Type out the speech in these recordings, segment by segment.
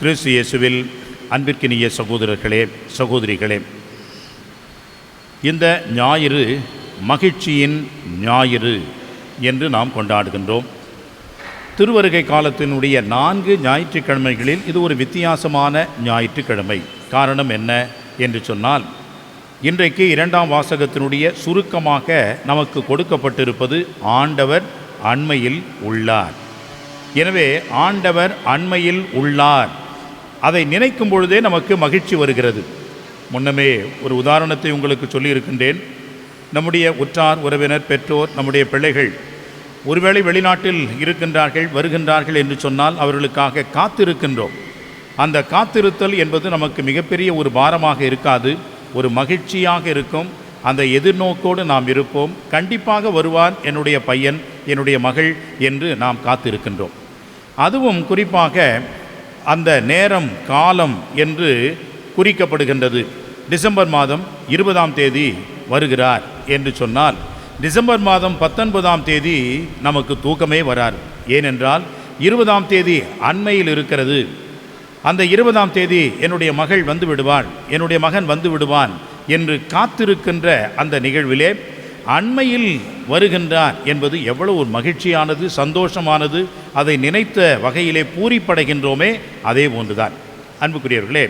கிறிஸ்து இயேசுவில் அன்பிற்கினிய சகோதரர்களே சகோதரிகளே இந்த ஞாயிறு மகிழ்ச்சியின் ஞாயிறு என்று நாம் கொண்டாடுகின்றோம். திருவருகை காலத்தினுடைய நான்கு ஞாயிற்றுக்கிழமைகளில் இது ஒரு வித்தியாசமான ஞாயிற்றுக்கிழமை. காரணம் என்ன என்று சொன்னால் இன்றைக்கு இரண்டாம் வாசகத்தினுடைய சுருக்கமாக நமக்கு கொடுக்கப்பட்டிருப்பது ஆண்டவர் அண்மையில் உள்ளார். எனவே ஆண்டவர் அண்மையில் உள்ளார். அதை நினைக்கும் பொழுதே நமக்கு மகிழ்ச்சி வருகிறது. முன்னமே ஒரு உதாரணத்தை உங்களுக்கு சொல்லியிருக்கின்றேன். நம்முடைய உற்றார் உறவினர் பெற்றோர் நம்முடைய பிள்ளைகள் ஒருவேளை வெளிநாட்டில் இருக்கின்றார்கள் வருகின்றார்கள் என்று சொன்னால் அவர்களுக்காக காத்திருக்கின்றோம். அந்த காத்திருத்தல் என்பது நமக்கு மிகப்பெரிய ஒரு பாரமாக இருக்காது ஒரு மகிழ்ச்சியாக இருக்கும். அந்த எதிர்நோக்கோடு நாம் இருப்போம். கண்டிப்பாக வருவான் என்னுடைய பையன் என்னுடைய மகள் என்று நாம் காத்திருக்கின்றோம். அதுவும் குறிப்பாக அந்த நேரம் காலம் என்று குறிக்கப்படுகின்றது. டிசம்பர் மாதம் இருபதாம் தேதி வருகிறார் என்று சொன்னால் டிசம்பர் மாதம் பத்தொன்பதாம் தேதி நமக்கு தூக்கமே வராது. ஏனென்றால் இருபதாம் தேதி அண்மையில் இருக்கிறது. அந்த இருபதாம் தேதி என்னுடைய மகள் வந்து விடுவாள் என்னுடைய மகன் வந்து விடுவான் என்று காத்திருக்கின்ற அந்த நிகழ்விலே அண்மையில் வருகின்றார் என்பது எவ்வளவு ஒரு மகிழ்ச்சியானது சந்தோஷமானது அதை நினைத்த வகையிலே பூரிப்படைகின்றோமே அதே போன்றுதான். அன்புக்குரியவர்களே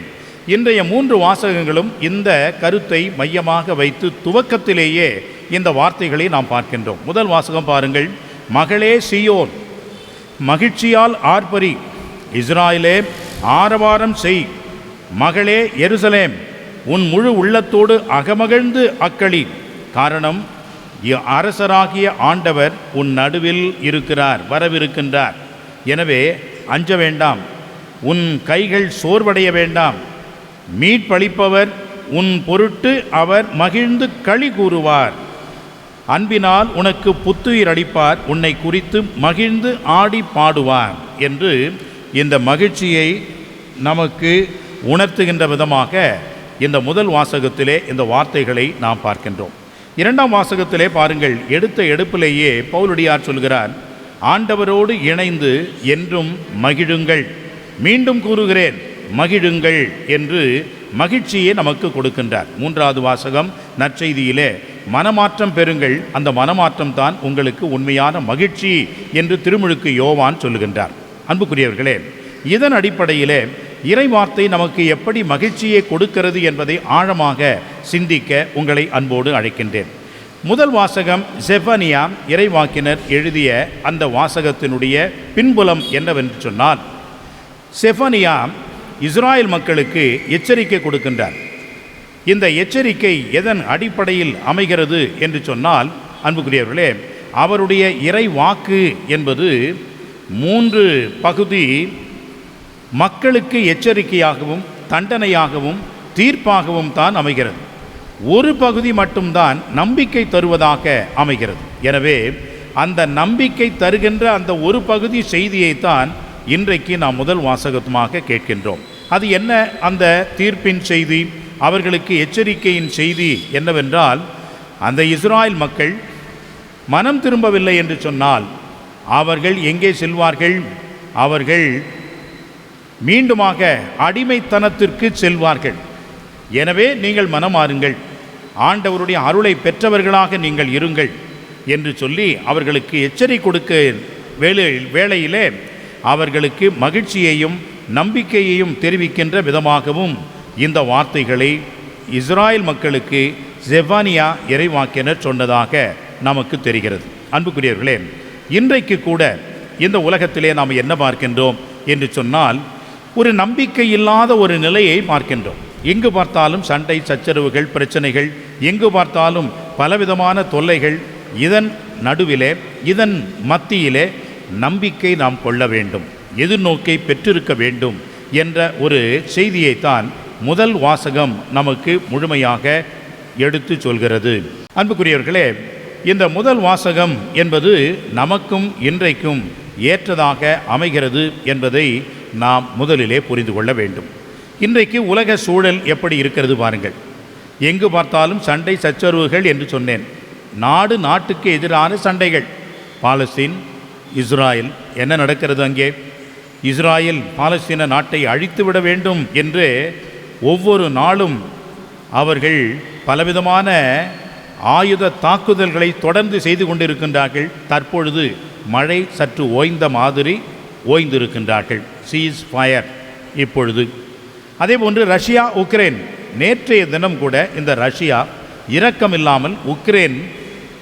இன்றைய மூன்று வாசகங்களும் இந்த கருத்தை மையமாக வைத்து துவக்கத்திலேயே இந்த வார்த்தைகளை நாம் பார்க்கின்றோம். முதல் வாசகம் பாருங்கள். மகளே சியோன் மகிழ்ச்சியால் ஆர்ப்பரி. இஸ்ராயிலே ஆரவாரம் செய். மகளே எருசலேம் உன் முழு உள்ளத்தோடு அகமகிழ்ந்து அக்களி. காரணம் அரசராகிய ஆண்டவர் உன் நடுவில் இருக்கிறார் வரவிருக்கின்றார். எனவே அஞ்ச வேண்டாம் உன் கைகள் சோர்வடைய வேண்டாம். மீட்பளிப்பவர் உன் பொருட்டு அவர் மகிழ்ந்து களி கூறுவார். அன்பினால் உனக்கு புத்துயிர் அளிப்பார் உன்னை குறித்து மகிழ்ந்து ஆடி பாடுவார் என்று இந்த மகிழ்ச்சியை நமக்கு உணர்த்துகின்ற விதமாக இந்த முதல் வாசகத்திலே இந்த வார்த்தைகளை நாம் பார்க்கின்றோம். இரண்டாம் வாசகத்திலே பாருங்கள் எடுத்த எடுப்பிலேயே பவுலடியார் சொல்கிறார் ஆண்டவரோடு இணைந்து என்றும் மகிழுங்கள். மீண்டும் கூறுகிறேன் மகிழுங்கள் என்று மகிழ்ச்சியை நமக்கு கொடுக்கின்றார். மூன்றாவது வாசகம் நற்செய்தியிலே மனமாற்றம் பெறுங்கள். அந்த மனமாற்றம் தான் உங்களுக்கு உண்மையான மகிழ்ச்சி என்று திருமுழுக்கு யோவான் சொல்லுகின்றார். அன்புக்குரியவர்களே இதன் அடிப்படையிலே இறைவார்த்தை நமக்கு எப்படி மகிழ்ச்சியை கொடுக்கிறது என்பதை ஆழமாக சிந்திக்க உங்களை அன்போடு அழைக்கின்றேன். முதல் வாசகம் செஃபனியா இறைவாக்கினர் எழுதிய அந்த வாசகத்தினுடைய பின்புலம் என்னவென்று சொன்னால் செஃபனியா இஸ்ராயல் மக்களுக்கு எச்சரிக்கை கொடுக்கின்றார். இந்த எச்சரிக்கை எதன் அடிப்படையில் அமைகிறது என்று சொன்னால் அன்புக்குரியவர்களே அவருடைய இறை வாக்கு என்பது மூன்று பகுதி மக்களுக்கு எச்சரிக்கையாகவும் தண்டனையாகவும் தீர்ப்பாகவும் தான் அமைகிறது. ஒரு பகுதி மட்டும்தான் நம்பிக்கை தருவதாக அமைகிறது. எனவே அந்த நம்பிக்கை தருகின்ற அந்த ஒரு பகுதி செய்தியைத்தான் இன்றைக்கு நாம் முதல் வாசகமாக கேட்கின்றோம். அது என்ன? அந்த தீர்ப்பின் செய்தி அவர்களுக்கு எச்சரிக்கையின் செய்தி என்னவென்றால் அந்த இஸ்ராயல் மக்கள் மனம் திரும்பவில்லை என்று சொன்னால் அவர்கள் எங்கே செல்வார்கள்? அவர்கள் மீண்டுமாக அடிமைத்தனத்திற்கு செல்வார்கள். எனவே நீங்கள் மனமாறுங்கள் ஆண்டவருடைய அருளை பெற்றவர்களாக நீங்கள் இருங்கள் என்று சொல்லி அவர்களுக்கு எச்சரிக்கை கொடுக்க வேலை வேளையிலே அவர்களுக்கு மகிழ்ச்சியையும் நம்பிக்கையையும் தெரிவிக்கின்ற விதமாகவும் இந்த வார்த்தைகளை இஸ்ராயல் மக்களுக்கு ஜெவானியா இறைவாக்கினர் சொன்னதாக நமக்கு தெரிகிறது. அன்புக்குரியவர்களே இன்றைக்கு கூட இந்த உலகத்திலே நாம் என்ன பார்க்கின்றோம் என்று சொன்னால் ஒரு நம்பிக்கை இல்லாத ஒரு நிலையை பார்க்கின்றோம். எங்கு பார்த்தாலும் சண்டை சச்சரவுகள் பிரச்சனைகள் எங்கு பார்த்தாலும் பலவிதமான தொல்லைகள் இதன் நடுவிலே இதன் மத்தியிலே நம்பிக்கை நாம் கொள்ள வேண்டும் எதிர்நோக்கை பெற்றிருக்க வேண்டும் என்ற ஒரு செய்தியைத்தான் முதல் வாசகம் நமக்கு முழுமையாக எடுத்து சொல்கிறது. அன்புக்குரியவர்களே இந்த முதல் வாசகம் என்பது நமக்கும் இன்றைக்கும் ஏற்றதாக அமைகிறது என்பதை நாம் முதலிலே புரிந்து கொள்ள வேண்டும். இன்றைக்கு உலக சூழல் எப்படி இருக்கிறது பாருங்கள். எங்கு பார்த்தாலும் சண்டை சச்சரவுகள் என்று சொன்னேன். நாடு நாட்டுக்கு எதிரான சண்டைகள். பாலஸ்தீன் இஸ்ராயல் என்ன நடக்கிறது அங்கே? இஸ்ராயல் பாலஸ்தீன நாட்டை அழித்துவிட வேண்டும் என்று ஒவ்வொரு நாளும் அவர்கள் பலவிதமான ஆயுத தாக்குதல்களை தொடர்ந்து செய்து கொண்டிருக்கின்றார்கள். தற்பொழுது மழை சற்று ஓய்ந்த மாதிரி ஓய்ந்திருக்கின்றார்கள். சீஸ் ஃபயர் இப்பொழுது. அதேபோன்று ரஷ்யா உக்ரைன் நேற்றைய தினம் கூட இந்த ரஷ்யா இரக்கமில்லாமல் உக்ரைன்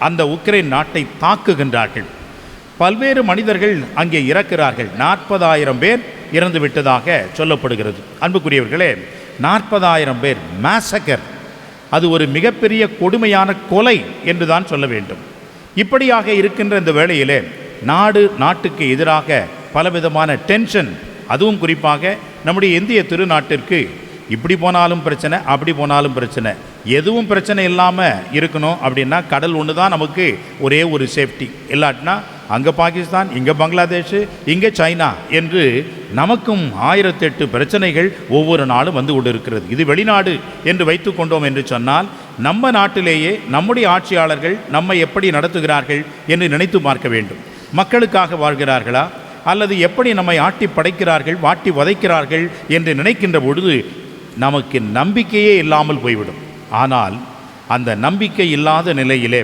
அந்த உக்ரைன் நாட்டை தாக்குகின்றார்கள். பல்வேறு மனிதர்கள் அங்கே இறக்கிறார்கள். நாற்பதாயிரம் பேர் இறந்து விட்டதாக சொல்லப்படுகிறது. அன்புக்குரியவர்களே நாற்பதாயிரம் பேர் மேசக்கர் அது ஒரு மிகப்பெரிய கொடுமையான கொலை என்று தான் சொல்ல வேண்டும். இப்படியாக இருக்கின்ற இந்த வேளையிலே நாடு நாட்டுக்கு எதிராக பலவிதமான டென்ஷன் அதுவும் குறிப்பாக நம்முடைய இந்திய திருநாட்டிற்கு இப்படி போனாலும் பிரச்சனை அப்படி போனாலும் பிரச்சனை. எதுவும் பிரச்சனை இல்லாமல் இருக்கணும் அப்படின்னா கடல் ஒன்று தான் நமக்கு ஒரே ஒரு சேஃப்டி இல்லாட்டினா அங்கே பாகிஸ்தான் இங்கே பங்களாதேஷ் இங்கே சைனா என்று நமக்கும் ஆயிரத்தெட்டு பிரச்சனைகள் ஒவ்வொரு நாளும் வந்து கொண்டிருக்கிறது. இது வெளிநாடு என்று வைத்து கொண்டோம் என்று சொன்னால் நம்ம நாட்டிலேயே நம்முடைய ஆட்சியாளர்கள் நம்மை எப்படி நடத்துகிறார்கள் என்று நினைத்து பார்க்க வேண்டும். மக்களுக்காக வாழ்கிறார்களா? அல்லது எப்படி நம்மை ஆட்டி படைக்கிறார்கள் வாட்டி வதைக்கிறார்கள் என்று நினைக்கின்ற பொழுது நமக்கு நம்பிக்கையே இல்லாமல் போய்விடும். ஆனால் அந்த நம்பிக்கை இல்லாத நிலையிலே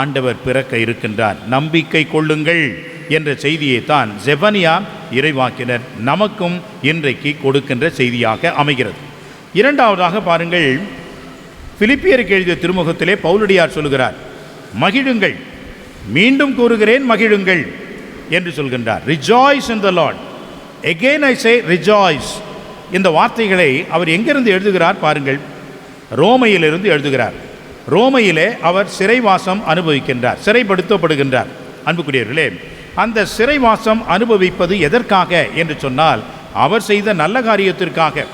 ஆண்டவர் பிறக்க இருக்கின்றார். நம்பிக்கை கொள்ளுங்கள் என்ற செய்தியை தான் ஜெபனியா இறைவாக்கினர் நமக்கும் இன்றைக்கு கொடுக்கின்ற செய்தியாக அமைகிறது. இரண்டாவதாக பாருங்கள் பிலிப்பியருக்கு எழுதிய திருமுகத்திலே பவுலடியார் சொல்கிறார் மகிழுங்கள். மீண்டும் கூறுகிறேன் மகிழுங்கள். என்று சொல்கின்றார். Rejoice in the Lord again I say rejoice இந்த வார்த்தைகளை அவர் எங்கிருந்து எழுதுகிறார் பாருங்கள். ரோமையிலிருந்து எழுதுகிறார். ரோமையிலே அவர் சிறைவாசம் அனுபவிக்கின்றார். சிறைப்படுத்தப்படுகின்றார். அன்புக்குரியவர்களே அந்த சிறைவாசம் அனுபவிப்பது எதற்காக என்று சொன்னால் அவர் செய்த நல்ல காரியத்திற்காக.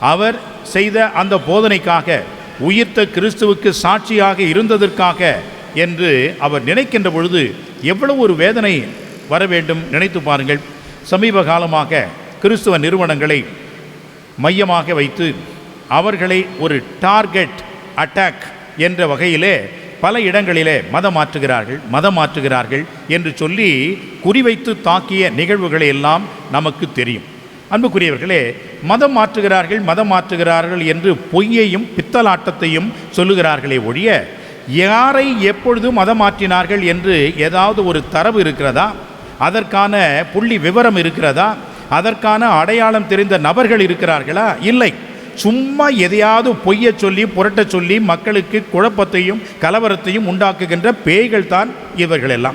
அவர் செய்த அந்த போதனைக்காக உயிர்த்த கிறிஸ்துவுக்கு சாட்சியாக இருந்ததற்காக என்று அவர் நினைக்கின்ற பொழுது எவ்வளவு ஒரு வேதனை வர வேண்டும் நினைத்து பாருங்கள். சமீப காலமாக கிறிஸ்துவ நிறுவனங்களை மையமாக வைத்து அவர்களை ஒரு டார்கெட் அட்டாக் என்ற வகையிலே பல இடங்களிலே மதம் மாற்றுகிறார்கள் மதம் மாற்றுகிறார்கள் என்று சொல்லி குறிவைத்து தாக்கிய நிகழ்வுகளை எல்லாம் நமக்கு தெரியும். அன்புக்குரியவர்களே மதம் மாற்றுகிறார்கள் மதம் மாற்றுகிறார்கள் என்று பொய்யையும் பித்தலாட்டத்தையும் சொல்லுகிறார்களே ஒழிய யாரை எப்பொழுது மதம் மாற்றினார்கள் என்று ஏதாவது ஒரு தரவு இருக்கிறதா? அதற்கான புள்ளி விவரம் இருக்கிறதா? அதற்கான அடையாளம் தெரிந்த நபர்கள் இருக்கிறார்களா? இல்லை. சும்மா எதையாவது பொய்ய சொல்லி புரட்ட சொல்லி மக்களுக்கு குழப்பத்தையும் கலவரத்தையும் உண்டாக்குகின்ற பேய்கள் தான் இவர்கள் எல்லாம்.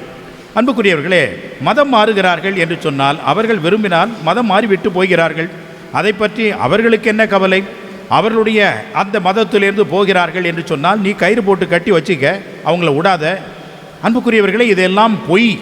அன்புக்குரியவர்களே மதம் மாறுகிறார்கள் என்று சொன்னால் அவர்கள் விரும்பினால் மதம் மாறிவிட்டு போகிறார்கள். அதை பற்றி அவர்களுக்கு என்ன கவலை? அவர்களுடைய அந்த மதத்திலிருந்து போகிறார்கள் என்று சொன்னால் நீ கயிறு போட்டு கட்டி வச்சுக்க அவங்கள விடாத அன்புக்குரியவர்களே இதெல்லாம் பொய்.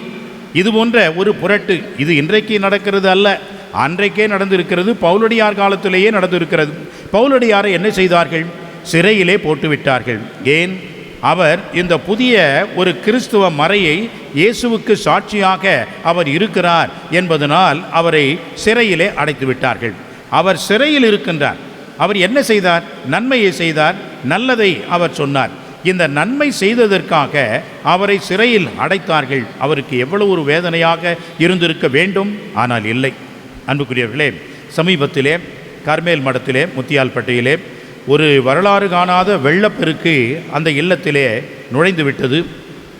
இது போன்ற ஒரு புரட்டு இது இன்றைக்கு நடக்கிறது அல்ல. அன்றைக்கே நடந்திருக்கிறது பவுலடியார் காலத்திலேயே நடந்திருக்கிறது. பவுலடியாரை என்ன செய்தார்கள்? சிறையிலே போட்டுவிட்டார்கள். ஏன்? அவர் இந்த புதிய ஒரு கிறிஸ்துவ மறையை இயேசுவுக்கு சாட்சியாக அவர் இருக்கிறார் என்பதனால் அவரை சிறையிலே அடைத்து விட்டார்கள் அவர் சிறையில் இருக்கின்றார். அவர் என்ன செய்தார்? நன்மையை செய்தார். நல்லதை அவர் சொன்னார். இந்த நன்மை செய்ததற்காக அவரை சிறையில் அடைத்தார்கள். அவருக்கு எவ்வளவு ஒரு வேதனையாக இருந்திருக்க வேண்டும்? ஆனால் இல்லை. அன்புக்குரியவர்களே சமீபத்திலே கர்மேல் மடத்திலே முத்தியால்பட்டையிலே ஒரு வரலாறு காணாத வெள்ளப்பெருக்கு அந்த இல்லத்திலே நுழைந்து விட்டது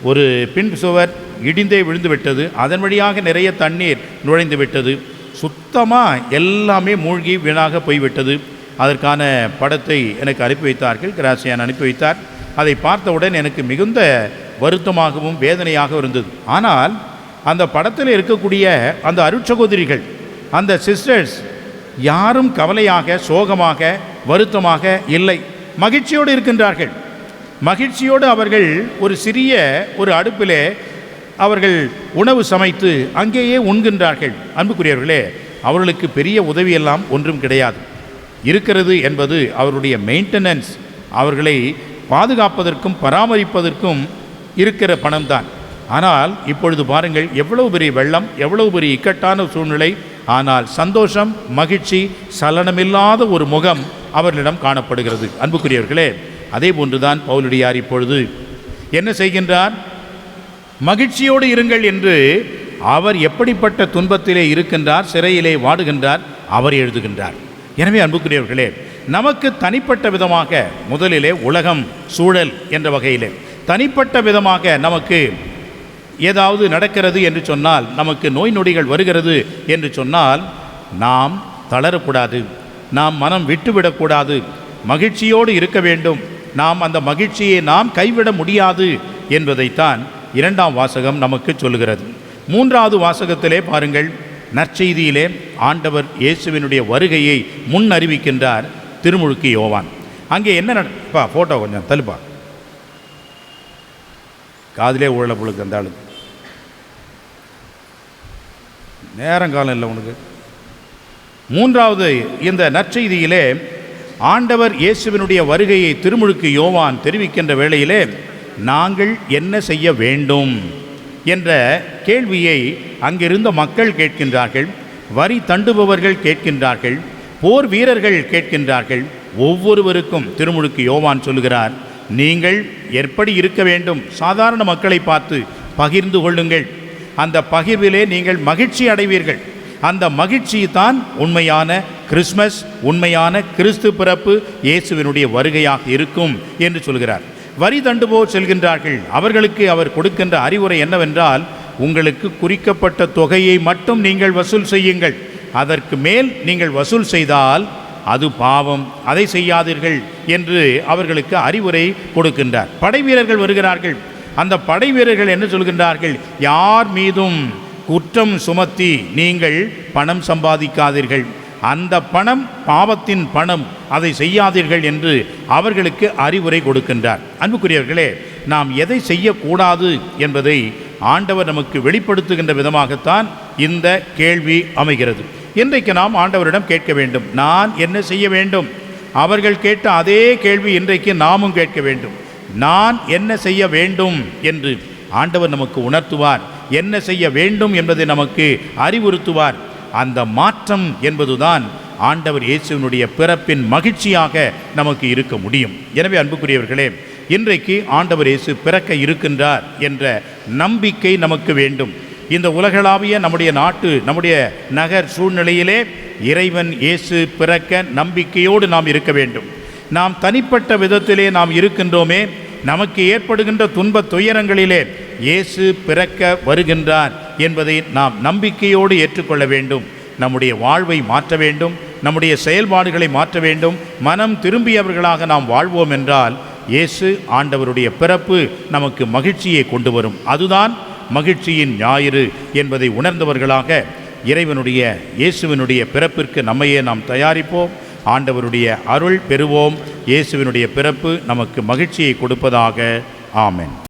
ஒரு பின் சுவர் இடிந்தே விழுந்து விட்டது அதன் வழியாக நிறைய தண்ணீர் நுழைந்து விட்டது சுத்தமாக எல்லாமே மூழ்கி வீணாக போய்விட்டது. அதற்கான படத்தை எனக்கு அனுப்பி வைத்தார்கள். கிராசியான் அனுப்பி வைத்தார். அதை பார்த்தவுடன் எனக்கு மிகுந்த வருத்தமாகவும் வேதனையாகவும் இருந்தது. ஆனால் அந்த படத்தில் இருக்கக்கூடிய அந்த அருட்சகோதரிகள் அந்த சிஸ்டர்ஸ் யாரும் கவலையாக சோகமாக வருத்தமாக இல்லை. மகிழ்ச்சியோடு இருக்கின்றார்கள். மகிழ்ச்சியோடு அவர்கள் ஒரு சிறிய ஒரு அடுப்பிலே அவர்கள் உணவு சமைத்து அங்கேயே உண்கின்றார்கள். அன்புக்குரியவர்களே அவர்களுக்கு பெரிய உதவியெல்லாம் ஒன்றும் கிடையாது. இருக்கிறது என்பது அவருடைய மெயின்டெனன்ஸ் அவர்களை பாதுகாப்பதற்கும் பராமரிப்பதற்கும் இருக்கிற பணம்தான். ஆனால் இப்பொழுது பாருங்கள் எவ்வளவு பெரிய வெள்ளம் எவ்வளவு பெரிய இக்கட்டான சூழ்நிலை ஆனால் சந்தோஷம் மகிழ்ச்சி சலனமில்லாத ஒரு முகம் அவர்களிடம் காணப்படுகிறது. அன்புக்குரியவர்களே அதே போன்றுதான் பவுலடியார் இப்பொழுது என்ன செய்கின்றார்? மகிழ்ச்சியோடு இருங்கள் என்று அவர் எப்படிப்பட்ட துன்பத்திலே இருக்கின்றார் சிறையிலே வாடுகின்றார் அவர் எழுதுகின்றார். எனவே அன்புக்குரியவர்களே நமக்கு தனிப்பட்ட விதமாக முதலிலே உலகம் சூழல் என்ற வகையிலே. தனிப்பட்ட விதமாக நமக்கு ஏதாவது நடக்கிறது என்று சொன்னால் நமக்கு நோய் நொடிகள் வருகிறது என்று சொன்னால் நாம் தளரக்கூடாது. நாம் மனம் விட்டுவிடக்கூடாது. மகிழ்ச்சியோடு இருக்க வேண்டும். நாம் அந்த மகிழ்ச்சியை நாம் கைவிட முடியாது என்பதைத்தான் இரண்டாம் வாசகம் நமக்கு சொல்லுகிறது. மூன்றாவது வாசகத்திலே பாருங்கள் நற்செய்தியிலே ஆண்டவர் இயேசுவினுடைய வருகையை முன் அறிவிக்கின்றார் திருமுழுக்கு யோவான். அங்கே என்ன நடப்பா ஃபோட்டோ கொஞ்சம் தள்ளுப்பா. காதிலே ஊழல புழுக்கு அந்த ஆளுக்கு நேரங்காலம் இல்லை உனக்கு. மூன்றாவது இந்த நற்செய்தியிலே ஆண்டவர் இயேசுவினுடைய வருகையை திருமுழுக்கு யோவான் தெரிவிக்கின்ற வேளையிலே நாங்கள் என்ன செய்ய வேண்டும்? என்ற கேள்வியை அங்கிருந்த மக்கள் கேட்கின்றார்கள் வரி தண்டுபவர்கள் கேட்கின்றார்கள் போர் வீரர்கள் கேட்கின்றார்கள். ஒவ்வொருவருக்கும் திருமுழுக்கு யோவான் சொல்லுகிறார் நீங்கள் எப்படி இருக்க வேண்டும்? சாதாரண மக்களை பார்த்து பகிர்ந்து கொள்ளுங்கள். அந்த பகிர்விலே நீங்கள் மகிழ்ச்சி அடைவீர்கள். அந்த மகிழ்ச்சி தான் உண்மையான கிறிஸ்மஸ் உண்மையான கிறிஸ்து பிறப்பு இயேசுவினுடைய வருகையாக இருக்கும் என்று சொல்கிறார் வரி தண்டுபோர் செல்கின்றார்கள். அவர்களுக்கு அவர் கொடுக்கின்ற அறிவுரை என்னவென்றால் உங்களுக்கு குறிக்கப்பட்ட தொகையை மட்டும் நீங்கள் வசூல் செய்யுங்கள். அதற்கு மேல் நீங்கள் வசூல் செய்தால் அது பாவம். அதை செய்யாதீர்கள் என்று அவர்களுக்கு அறிவுரை கொடுக்கின்றார். படை வீரர்கள் வருகிறார்கள். அந்த படை வீரர்கள் என்ன சொல்கின்றார்கள்? யார் மீதும் குற்றம் சுமத்தி நீங்கள் பணம் சம்பாதிக்காதீர்கள். அந்த பணம் பாவத்தின் பணம். அதை செய்யாதீர்கள் என்று அவர்களுக்கு அறிவுரை கொடுக்கின்றார். அன்புக்குரியவர்களே நாம் எதை செய்யக்கூடாது என்பதை ஆண்டவர் நமக்கு வெளிப்படுத்துகின்ற விதமாகத்தான் இந்த கேள்வி அமைகிறது. இன்றைக்கு நாம் ஆண்டவரிடம் கேட்க வேண்டும். நான் என்ன செய்ய வேண்டும்? அவர்கள் கேட்ட அதே கேள்வி இன்றைக்கு நாமும் கேட்க வேண்டும். நான் என்ன செய்ய வேண்டும் என்று ஆண்டவர் நமக்கு உணர்த்துவார். என்ன செய்ய வேண்டும் என்பதை நமக்கு அறிவுறுத்துவார். அந்த மாற்றம் என்பதுதான் ஆண்டவர் இயேசுவினுடைய பிறப்பின் மகிழ்ச்சியாக நமக்கு இருக்க முடியும். எனவே அன்புக்குரியவர்களே இன்றைக்கு ஆண்டவர் இயேசு பிறக்க இருக்கின்றார் என்ற நம்பிக்கை நமக்கு வேண்டும். இந்த உலகளாவிய நம்முடைய நாட்டு நம்முடைய நகர் சூழ்நிலையிலே இறைவன் இயேசு பிறக்க நம்பிக்கையோடு நாம் இருக்க வேண்டும். நாம் தனிப்பட்ட விதத்திலே நாம் இருக்கின்றோமே நமக்கு ஏற்படுகின்ற துன்ப துயரங்களிலே இயேசு பிறக்க வருகின்றார் என்பதை நாம் நம்பிக்கையோடு ஏற்றுக்கொள்ள வேண்டும். நம்முடைய வாழ்வை மாற்ற வேண்டும் நம்முடைய செயல்பாடுகளை மாற்ற வேண்டும் மனம் திரும்பியவர்களாக நாம் வாழ்வோம் என்றால் இயேசு ஆண்டவருடைய பிறப்பு நமக்கு மகிழ்ச்சியை கொண்டு வரும். அதுதான் மகிழ்ச்சியின் ஞாயிறு என்பதை உணர்ந்தவர்களாக இறைவனுடைய இயேசுவினுடைய பிறப்பிற்கு நம்மையே நாம் தயாரிப்போம். ஆண்டவருடைய அருள் பெறுவோம். இயேசுவினுடைய பிறப்பு நமக்கு மகிழ்ச்சியை கொடுப்பதாக. ஆமென்.